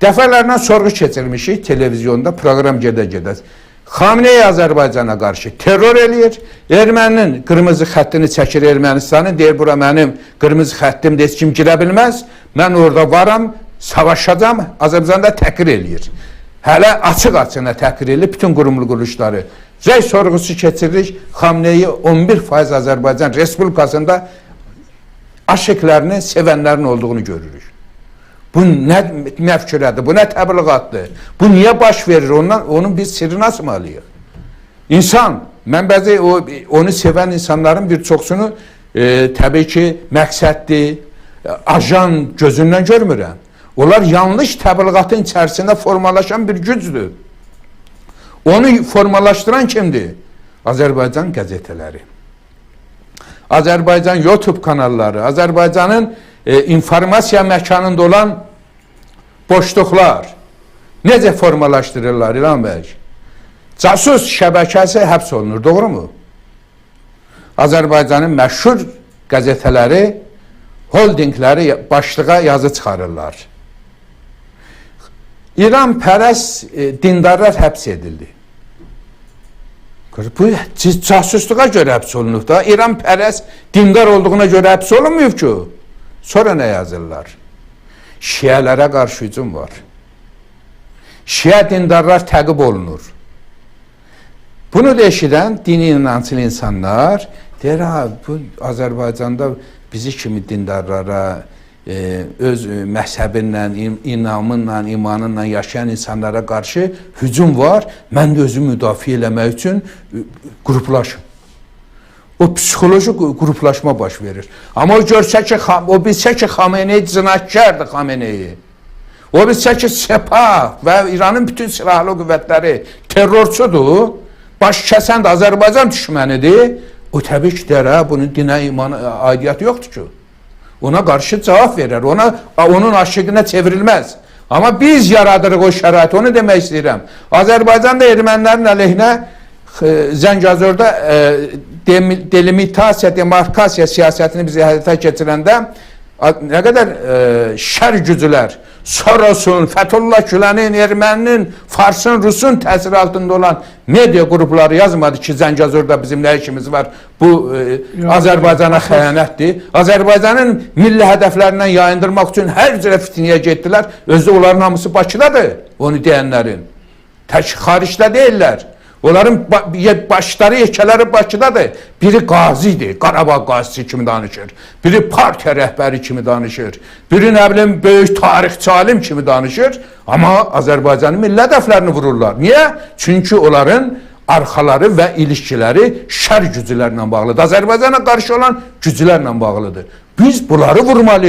Dəfələrlə sorğu keçirmişik televizyonda proqram gedə-gedə. Xamenei Azərbaycana qarşı terror eləyir. Erməninin qırmızı xəttini çəkir Ermənistanın. Deyir bura mənim qırmızı xəttimdir, heç kim girə bilməz. Mən orada varam, savaşacağam. Azərbaycanda təhqir eləyir. Hələ açıq-açığına təhqir eləyir bütün qurumlu quruluşları. Zəy sorğusu keçiririk. Xamenei 11% Azərbaycan Respublikasında aşıqlarını, sevənlərin olduğunu görürük. Bu nə məfkürədir, bu nə təbliğatdır? Bu niyə baş verir? Ondan onun biz sirrini açmalıyıq. İnsan, mən bəzi o onu sevən insanların bir çoxsunu e, təbii ki, məqsədli, ajan gözündən görmürəm. Onlar yanlış təbliğatın içərisində formalaşan bir gücdür. Onu formalaşdıran kimdir? Azərbaycan qəzetələri. Azərbaycan YouTube kanalları, Azərbaycanın e, informasiya məkanında olan boşluqlar necə formalaşdırırlar İlhan bəy? Casus şəbəkəsi həbs olunur, doğrumu? Azərbaycanın məşhur qəzetələri, holdingləri başlığa yazı çıxarırlar. İran pərəs e, dindarlar həbs edildi. Bu casusluğa görə həbs olunub da. İran pərəs dindar olduğuna görə həbs olunmuyub ki. Sonra nə yazırlar? Şiələrə qarşı hücum var. Şiə dindarlar təqib olunur. Bunu da eşidən dini inanclı insanlar deyir, ha, bu Azərbaycanda bizi kimi dindarlara, e, öz məzhəbinlə, im- inamınla, imanınla yaşayan insanlara qarşı hücum var. Mən də özümü müdafiə eləmək üçün e, qruplaşım. O psixoloji qu- qruplaşma baş verir. Amma o görsə ki, o bilsə ki, Xamenei cinayətkardır Xamenei. O bilsə ki, Sepah və İranın bütün silahlı qüvvətləri terrorçudur, baş kəsən də Azərbaycan düşmənidir, o təbii ki, deyər, hə, bunun dinə, imana aidiyyatı yoxdur ki. Ona qarşı cavab verir, ona onun aşığına çevrilməz. Amma biz yaradırıq o şəraiti, onu demək istəyirəm. Azərbaycan da ermənilərin əleyhinə Zəngəzurda e, delimitasiya, demarkasiya siyasətini biz həyata keçirəndə nə qədər e, şər güclər Soros'un, Fethullah Gülənin, Erməninin, Farsın, Rusun təsiri altında olan media qrupları yazmadı ki, Zəngəzurda bizim nə işimiz var, bu e, Azərbaycana xəyanətdir. Azərbaycanın milli hədəflərindən yayındırmaq üçün hər cürə fitniyə getdilər. Özü onların hamısı Bakıdadır, onu deyənlərin. Tək xaricdə deyirlər. Onların başları, yekələri Bakıdadır. Biri qazidir, Qarabağ qazisi kimi danışır. Biri partiya rəhbəri kimi danışır. Biri nə bilim böyük tarixçi alim kimi danışır. Amma Azərbaycanın milli hədəflərini vururlar. Niyə? Çünki onların arxaları və ilişkiləri şər güclərlə bağlıdır. Azərbaycana qarşı olan güclərlə bağlıdır. Biz bunları vurmalıyıq.